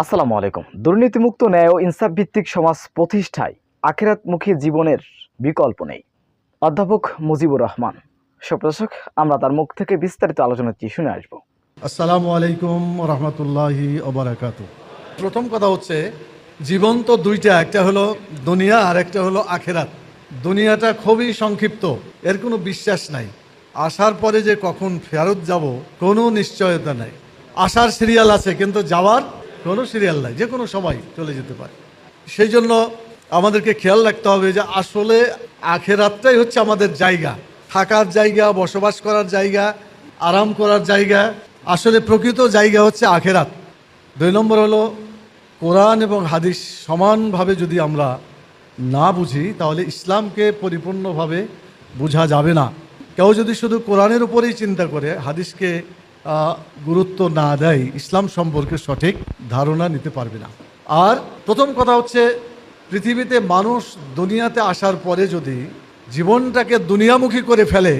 আসসালামু আলাইকুম। দুর্নীতিমুক্ত ন্যায় ও ইনসাফ ভিত্তিক সমাজ প্রতিষ্ঠায় আখেরাতমুখী জীবনের বিকল্প নেই। অধ্যাপক মুজিবুর রহমান, সুপ্রদর্শক, আমরা তার মুখ থেকে বিস্তারিত আলোচনাটি শুনে আসব। আসসালামু আলাইকুম রহমতুল্লাহি ওবরাকাত। প্রথম কথা হচ্ছে জীবন তো দুইটা, একটা হলো দুনিয়া আর একটা হলো আখেরাত। দুনিয়াটা খুবই সংক্ষিপ্ত, এর কোনো বিশ্বাস নাই। আসার পরে যে কখন ফেরত যাব, কোনো নিশ্চয়তা নাই। আসার সিরিয়াল আছে, কিন্তু যাওয়ার কোনো সিরিয়াল নাই, যে কোনো সময় চলে যেতে পারে। সেই জন্য আমাদেরকে খেয়াল রাখতে হবে যে আসলে আখেরাতটাই হচ্ছে আমাদের জায়গা, থাকার জায়গা, বসবাস করার জায়গা, আরাম করার জায়গা। আসলে প্রকৃত জায়গা হচ্ছে আখেরাত। দুই নম্বর হলো, কোরআন এবং হাদিস সমানভাবে যদি আমরা না বুঝি, তাহলে ইসলামকে পরিপূর্ণভাবে বোঝা যাবে না। কেউ যদি শুধু কোরআনের উপরেই চিন্তা করে, হাদিসকে গুরুত্ব না দেয়, ইসলাম সম্পর্কে সঠিক ধারণা নিতে পারবে না। আর প্রথম কথা হচ্ছে, পৃথিবীতে মানুষ দুনিয়াতে আসার পরে যদি জীবনটাকে দুনিয়ামুখী করে ফেলে,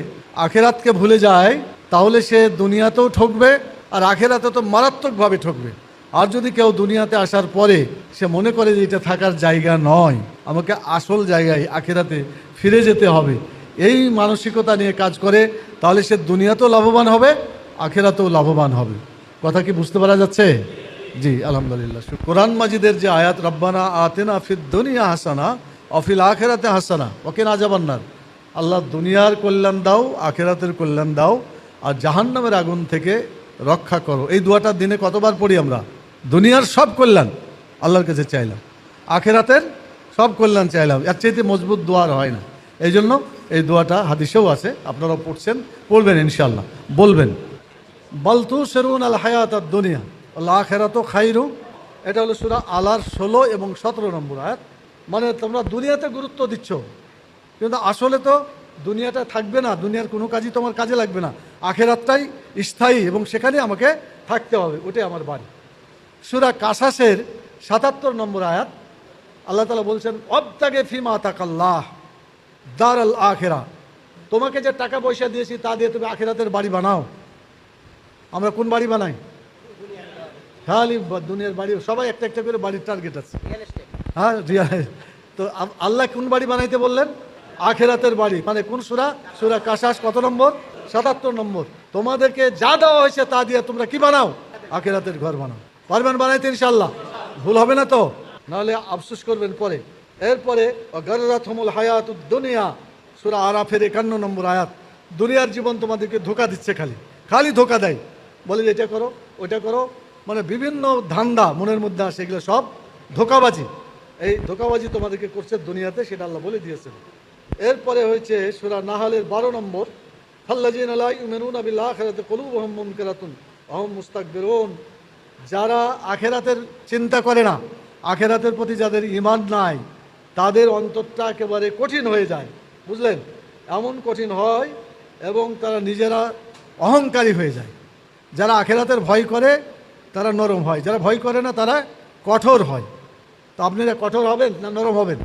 আখেরাতকে ভুলে যায়, তাহলে সে দুনিয়াতেও ঠকবে আর আখেরাতে তো মারাত্মকভাবে ঠকবে। আর যদি কেউ দুনিয়াতে আসার পরে সে মনে করে যে এটা থাকার জায়গা নয়, আমাকে আসল জায়গায় আখেরাতে ফিরে যেতে হবে, এই মানসিকতা নিয়ে কাজ করে, তাহলে সে দুনিয়াতেও লাভবান হবে আখেরাতেও লাভবান হবে। কথা কি বুঝতে পারা যাচ্ছে? জি, আলহামদুলিল্লাহ। কোরআন মাজিদের যে আয়াত, রব্বানা আতেনা ফির দুনিয়া হাসানা অফিল আখেরাতে হাসানা ওকে না যাবান্নার আল্লাহ দুনিয়ার কল্যাণ দাও, আখেরাতের কল্যাণ দাও, আর জাহান্নামের আগুন থেকে রক্ষা করো। এই দুয়াটা দিনে কতবার পড়ি আমরা? দুনিয়ার সব কল্যাণ আল্লাহর কাছে চাইলাম। আখেরাতের সব কল্যাণ চাইলাম। এর চাইতে মজবুত দোয়ার হয় না। এই জন্য এই দোয়াটা হাদিসেও আছে। আপনারা পড়ছেন, পড়বেন ইনশাল্লাহ বলবেন। বালতু সেরুন আল হায়াত দুনিয়া। আল্লাহ আখেরাত খাইরু। এটা হলো সুরা আলার ষোলো এবং সতেরো নম্বর আয়াত। মানে তোমরা দুনিয়াতে গুরুত্ব দিচ্ছ। কিন্তু আসলে তো দুনিয়াটা থাকবে না, দুনিয়ার কোনো কাজই তোমার কাজে লাগবে না। আখেরাতটাই স্থায়ী এবং সেখানে আমাকে থাকতে হবে, ওটাই আমার বাড়ি। সুরা কাসাসের সাতাত্তর নম্বর আয়াত, আল্লাহ তালা বলছেন অবতাগে ফিমা তাকাল্লাহ দার আল আখেরা। তোমাকে যে টাকা পয়সা দিয়েছি তা দিয়ে তুমি আখেরাতের বাড়ি বানাও। আমরা কোন বাড়ি বানাই? খালি দুনিয়ার বাড়ি সবাই একটা একটা করে বাড়ির টার্গেট আছে। হ্যাঁ রিয়াল তো আল্লাহ কোন বাড়ি বানাইতে বললেন? আখেরাতের বাড়ি। মানে কোন সুরা? সুরা কাশাস কত নম্বর? সাতাত্তর নম্বর। তোমাদেরকে যা দেওয়া হয়েছে তা দিয়ে তোমরা কি বানাও? আখেরাতের ঘর বানাও। পারবেন বানাইতে ইনশাল্লাহ ভুল হবে না তো? নাহলে আফসোস করবেন পরে। এরপরে গররাথমুল হায়াত দুনিয়া। সুরা আরাফের একান্ন নম্বর আয়াত। দুনিয়ার জীবন তোমাদেরকে ধোকা দিচ্ছে খালি। খালি ধোকা দেয়। বলে যে এটা করো ওটা করো মানে বিভিন্ন ধান্দা মনের মধ্যে আসে, এগুলো সব ধোকাবাজি। এই ধোকাবাজি তোমাদেরকে করছে দুনিয়াতে, সেটা আল্লাহ বলে দিয়েছেন। এরপরে হয়েছে সুরা নাহালের বারো নম্বর মুস্তাক যারা আখেরাতের চিন্তা করে না, আখেরাতের প্রতি যাদের ইমান নাই, তাদের অন্তরটা একেবারে কঠিন হয়ে যায়, বুঝলেন? এমন কঠিন হয় এবং তারা নিজেরা অহংকারী হয়ে যায়। যারা আখেরাতের ভয় করে, তারা নরম হয়। যারা ভয় করে না, তারা কঠোর হয়। তো আপনারা কঠোর হবেন না নরম হবেন?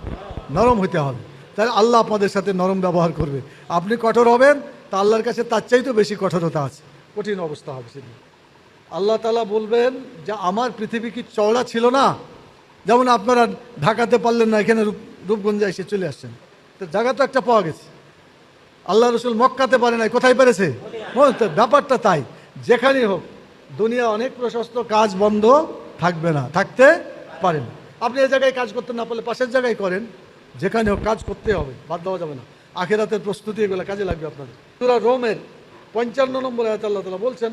নরম হতে হবে। তাহলে আল্লাহ আপনাদের সাথে নরম ব্যবহার করবে। আপনি কঠোর হবেন, তা আল্লাহর কাছে তার চাইতেও বেশি কঠোরতা আছে। কঠিন অবস্থা হবে সেদিন। আল্লাহ তালা বলবেন যে, আমার পৃথিবী কি চওড়া ছিল না? যেমন আপনারা ঢাকাতে পারলেন না, এখানে রূপ রূপগঞ্জে এসে চলে আসছেন। তো জায়গা তো একটা পাওয়া গেছে। আল্লাহ রসুল মক্কাতে পারে নাই, কোথায় পেরেছে? ব্যাপারটা তাই। যেখানেই হোক, দুনিয়া অনেক প্রশস্ত, কাজ বন্ধ থাকবে না, থাকতে পারেন আপনি এই জায়গায় কাজ করতে না পারলে পাশের জায়গায় করেন, যেখানে হোক কাজ করতে হবে, বাদ দেওয়া যাবে না। আখেরাতের প্রস্তুতি এগুলো কাজে লাগবে আপনাদের। সুরা রোমের পঞ্চান্ন নম্বর আয়াত আল্লাহ তালা বলছেন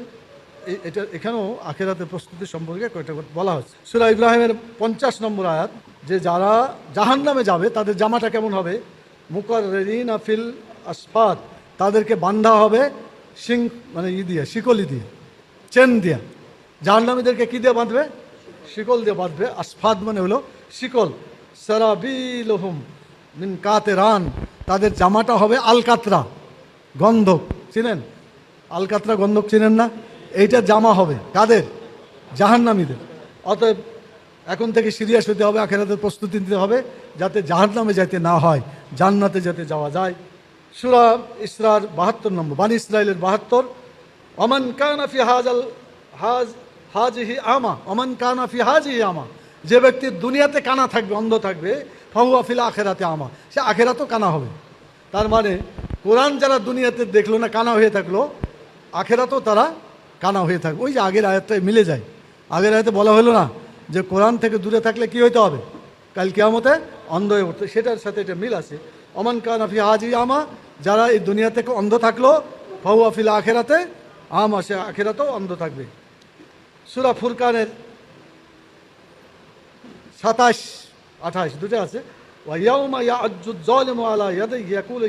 এটা, এখানেও আখেরাতের প্রস্তুতি সম্পর্কে কয়েকটা বলা হচ্ছে সুরা ইব্রাহিমের পঞ্চাশ নম্বর আয়াত, যে যারা জাহান নামে যাবে, তাদের জামাটা কেমন হবে? মুকর রেদিন আফিল আসফাত তাদেরকে বান্ধা হবে সিং মানে ই দিয়ে, শিকলি দিয়ে, চেন দিয়ে। জাহান্নামীদেরকে কী দিয়ে বাঁধবে? শিকল দিয়ে বাঁধবে। আসফাদ মানে হলো শিকল। সারাবিলহুম মিন কাতে রান তাদের জামাটা হবে আলকাতরা, গন্ধক। চিনেন? আলকাতরা, গন্ধক চিনেন না? এইটা জামা হবে কাদের? জাহান্নামীদের। অতএব এখন থেকে সিরিয়াস হতে হবে, আখেরাতের প্রস্তুতি নিতে হবে, যাতে জাহান্নামে যাইতে না হয়, জান্নাতে যাতে যাওয়া যায়। সুরা ইসরার বাহাত্তর নম্বর, বানি ইসরায়েলের বাহাত্তর। অমান কানাফি হাজ আল হাজ, হাজিহি আমা অমান কানা ফি হাজিহি আমা। যে ব্যক্তি দুনিয়াতে কানা থাকবে, অন্ধ থাকবে, ফাহুয়া আখেরাতে আমা। সে আখেরাতও কানা হবে। তার মানে কোরআন যারা দুনিয়াতে দেখল না কানা হয়ে থাকল, আখেরাতেও তারা কানা হয়ে থাকবে। ওই যে আগের আয়াতটায় মিলে যায়। আগের আয়াতে বলা হলো না যে কোরআন থেকে দূরে থাকলে কি হইতে হবে? কাল কেয়ামতে অন্ধ হয়ে উঠতে সেটার সাথে এটা মিল আছে। অমান কানাফি হাজি আমা যারা এই দুনিয়া থেকে অন্ধ থাকল, ফাহুয়া আফিলা আখেরাতে, আম আসে আখেরাতেও অন্ধ থাকবে। সুরা ফুরকানের সাতাশ, আঠাশ, দুটো আছে। ওয়াইয়াউমা আলা ইয়াকুল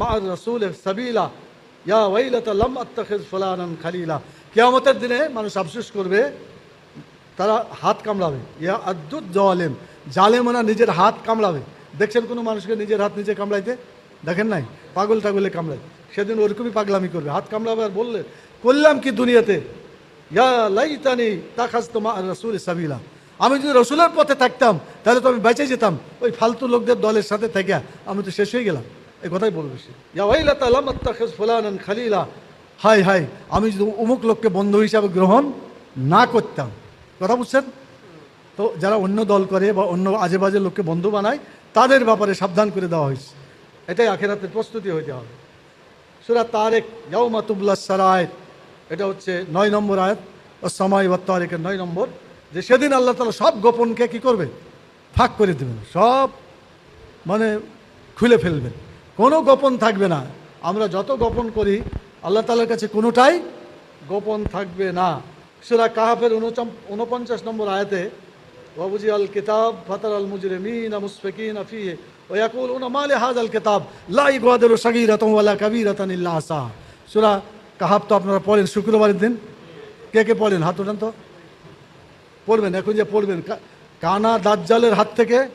মা ইয়া লাম খালিলা। দিনে মানুষ আফসোস করবে, তারা হাত কামড়াবে। ইয়া আজ্জুদ জালেম জালেমনা নিজের হাত কামড়াবে। দেখছেন কোনো মানুষকে নিজের হাত নিজে কামড়াইতে? দেখেন নাই? পাগল টাগলে কামড়ায়। সেদিন ওরকমই পাগলামি করবে। হাত কামড়াবে আর বললে, করলাম কি দুনিয়াতে? ইয়া লাইতানি তাকাস তোমা রসুল সাবিলা। আমি যদি রসুলের পথে থাকতাম, তাহলে তো আমি বেঁচে যেতাম। ওই ফালতু লোকদের দলের সাথে থেকে আমি তো শেষ হয়ে গেলাম। এই কথাই বলবে সে। খালিলা। হাই হাই আমি যদি অমুক লোককে বন্ধু হিসাবে গ্রহণ না করতাম। কথা বুঝছেন? তো যারা অন্য দল করে বা অন্য আজে বাজে লোককে বন্ধু বানায়, তাদের ব্যাপারে সাবধান করে দেওয়া হয়েছে। এটাই আখেরাতের প্রস্তুতি হইতে হবে। সুরা তারেক ইয়াউমা তুবলা সারায় এটা হচ্ছে নয় নম্বর আয়াত। ও সময় বা তারেকের নয় নম্বর, যে সেদিন আল্লাহ তালা সব গোপনকে কি করবে? ফাঁক করে দেবেন, সব মানে খুলে ফেলবেন। কোনো গোপন থাকবে না। আমরা যত গোপন করি, আল্লাহ তালার কাছে কোনোটাই গোপন থাকবে না। সুরা কাহাফের উনপঞ্চাশ নম্বর আয়াতে আল মুজরিমিন মুসফিকিন আফিয়ে ওয়াকুল উনা মালে হাজ আল কিতাব লাই গোয়াদের সাগিরাতম ওয়ালা কাবিরাতান ইল্লা আসা সুরা কাহাব তো আপনারা পড়েন, শুক্রবারের দিন? কে কে পড়েন? হাত উঠান তো। পড়বেন, এখন যে পড়বেন কানা দাজ্জালের হাত থেকে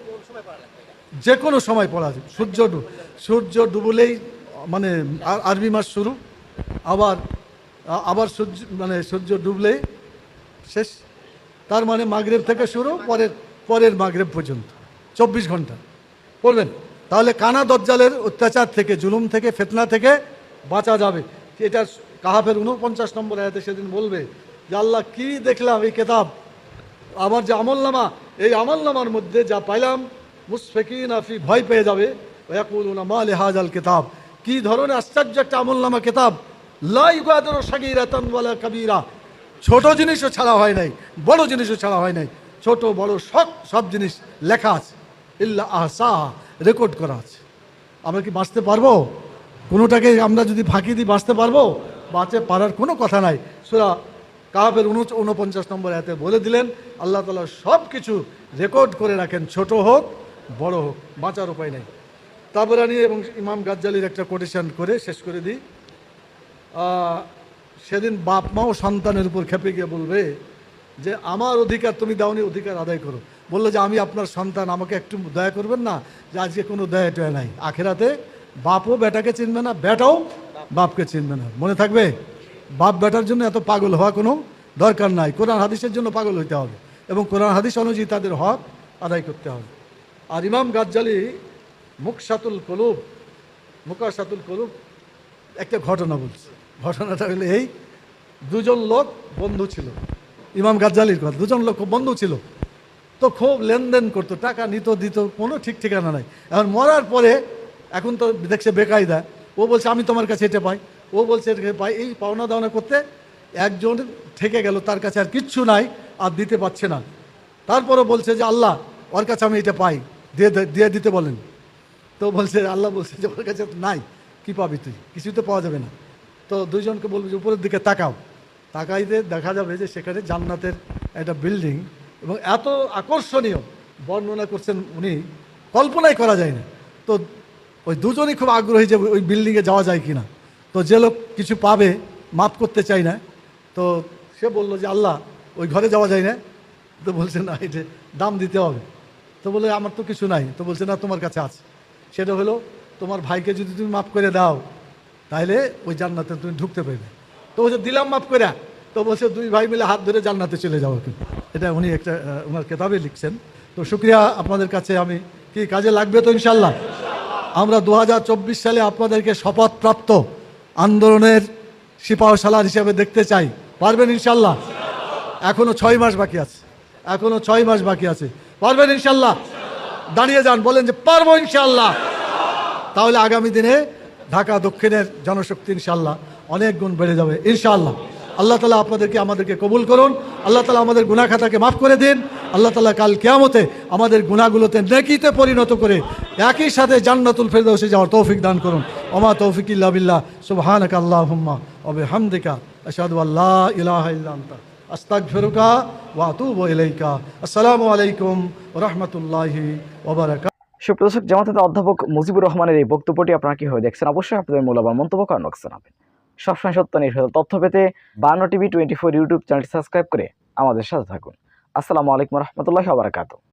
যে কোনো সময় পড়া যায়। সূর্য সূর্য ডুবলেই মানে আর- আরবি মাস শুরু, আবার আবার সূর্য মানে সূর্য ডুবলেই শেষ। তার মানে মাগরেব থেকে শুরু, পরের পরের মাগরেব পর্যন্ত। চব্বিশ ঘণ্টা। পড়বেন। তাহলে কানা দজ্জালের অত্যাচার থেকে, জুলুম থেকে, ফেতনা থেকে বাঁচা যাবে। এটা কাহাফের উনপঞ্চাশ নম্বর আয়াতে সেদিন বলবে, যে আল্লাহ কি দেখলাম এই কেতাব? আমার যে আমলনামা, এই আমলনামার মধ্যে যা পাইলাম মুসফেকিন আফি ভয় পেয়ে যাবে। ওয়াকুলুনা মা লিহাজ আল কিতাব? কি ধরনের আশ্চর্য একটা আমলনামা কিতাব। লাই গাদর সাগীরাতান ওয়ালা কাবীরা। ছোট জিনিসও ছাড়া হয় নাই, বড় জিনিসও ছাড়া হয় নাই, ছোট, বড়, সব সব জিনিস লেখা আছে। ইল্লা আহসা, রেকর্ড করা আছে। আমরা কি বাঁচতে পারব? কোনোটাকে আমরা যদি ফাঁকি দিই বাঁচতে পারব? বাঁচে পারার কোনো কথা নাই। সুরা কাহাবের উন উনপঞ্চাশ নম্বর এতে বলে দিলেন, আল্লাহ তালা সব কিছু রেকর্ড করে রাখেন, ছোট হোক, বড় হোক, বাঁচার উপায় নেই। তাবরানি এবং ইমাম গাজ্জালির একটা কোটেশন করে শেষ করে দিই। সেদিন বাপ মাও সন্তানের উপর খেপে গিয়ে বলবে যে, আমার অধিকার তুমি দাওনি, অধিকার আদায় করো। বলল যে, আমি আপনার সন্তান, আমাকে একটু দয়া করবেন না যে, আজকে কোনো দয়া টয়া নাই। আখেরাতে বাপও বেটাকে চিনবে না, বেটাও বাপকে চিনবে না। মনে থাকবে? বাপ বেটার জন্য এত পাগল হওয়া কোনো দরকার নাই। কোরআন হাদিসের জন্য পাগল হইতে হবে এবং কোরআন হাদিস অনুযায়ী তাদের হক আদায় করতে হবে। আর ইমাম গাজ্জালি মুকসাতুল কলুব, মুকাসাতুল কলুব একটা ঘটনা বলছি। ঘটনাটা হলো এই, দুজন লোক বন্ধু ছিল। ইমাম গাজ্জালির কথা, দুজন লোক খুব বন্ধু ছিল। তো খুব লেনদেন করতো, টাকা নিত, দিত, কোনো ঠিক ঠিকানা নাই। এখন মরার পরে, এখন তো দেখছে বেকায়দা। ও বলছে, আমি তোমার কাছে এটা পাই। ও বলছে এটা পাই। এই পাওনা দাওনা করতে একজন থেকে গেল, তার কাছে আর কিচ্ছু নাই, আর দিতে পারছে না। তারপরে বলছে যে, আল্লাহ, ওর কাছে আমি এটা পাই। দিয়ে দিয়ে দিতে বলেন। তো বলছে, আল্লাহ বলছে যে, ওর কাছে নাই। কি পাবি তুই? কিছুই তো পাওয়া যাবে না। তো দুইজনকে বলবে যে উপরের দিকে তাকাও। তাকাইতে দেখা যাবে যে সেখানে জান্নাতের একটা বিল্ডিং এবং এত আকর্ষণীয় বর্ণনা করছেন উনি, কল্পনাই করা যায় না। তো ওই দুজনই খুব আগ্রহী যে ওই বিল্ডিংয়ে যাওয়া যায় কিনা। তো যে লোক কিছু পাবে, মাফ করতে চাই না। তো সে বলল যে, আল্লাহ, ওই ঘরে যাওয়া যায় না। তো বলছে, না এটা দাম দিতে হবে। তো বলে, আমার তো কিছু নাই। তো বলছে, না, তোমার কাছে আছে। সেটা হলো, তোমার ভাইকে যদি তুমি মাফ করে দাও তাহলে ওই জান্নাতে তুমি ঢুকতে পারবে। তো বলছে দিলাম মাফ করে তো বলছে দুই ভাই মিলে হাত ধরে জান্নাতে চলে যাও কিন্তু এটা উনি একটা ওনার কেতাবে লিখছেন। তো শুক্রিয়া আপনাদের কাছে আমি, কি কাজে লাগবে তো ইনশাল্লাহ আমরা দু হাজার চব্বিশ সালে আপনাদেরকে শপথপ্রাপ্ত আন্দোলনের সিপাহ সালার হিসেবে দেখতে চাই। পারবেন ইনশাল্লাহ এখনও ছয় মাস বাকি আছে। এখনও ছয় মাস বাকি আছে। পারবেন ইনশাল্লাহ দাঁড়িয়ে যান, বলেন যে পারব ইনশাল্লাহ তাহলে আগামী দিনে ঢাকা দক্ষিণের জনশক্তি ইনশাল্লাহ অনেক গুণ বেড়ে যাবে ইনশাল্লাহ আল্লাহ তালা আপনাদেরকে, আমাদেরকে কবুল করুন। আল্লাহ তালা আমাদের গুনা খাতাকে মাফ করে দিন। আল্লাহ তালা কাল কেয়ামতে আমাদের গুণাগুলোতে নেকিতে পরিণত করে একই সাথে জান্নাতুল ফেরদৌসে যাওয়ার তৌফিক দান করুন। ওমা তৌফিক ইল্লা বিল্লাহ। সুবহানাকা আল্লাহুম্মা ওয়া বিহামদিকা। আশহাদু আল্লা ইলাহা ইল্লা আনতা। আস্তাগফিরুকা ওয়া আতুবু ইলাইকা। আসসালামু আলাইকুম রাহমাতুল্লাহি ওয়া বারাকাতুহু। সুপ্রদর্শক, জামাতে অধ্যাপক মুজিবুর রহমানের এই বক্তব্যটি আপনারা কি হয়ে দেখছেন? অবশ্যই আপনাদের মূল্যবান মন্তব্য কারণ জানাবেন। সবসময় সত্য নির্ভর তথ্য পেতে বান্ন টিভি টোয়েন্টি ফোর ইউটিউব চ্যানেলটি সাবস্ক্রাইব করে আমাদের সাথে থাকুন। আসসালামু আলাইকুম রহমতুল্লাহ আবরাকাতু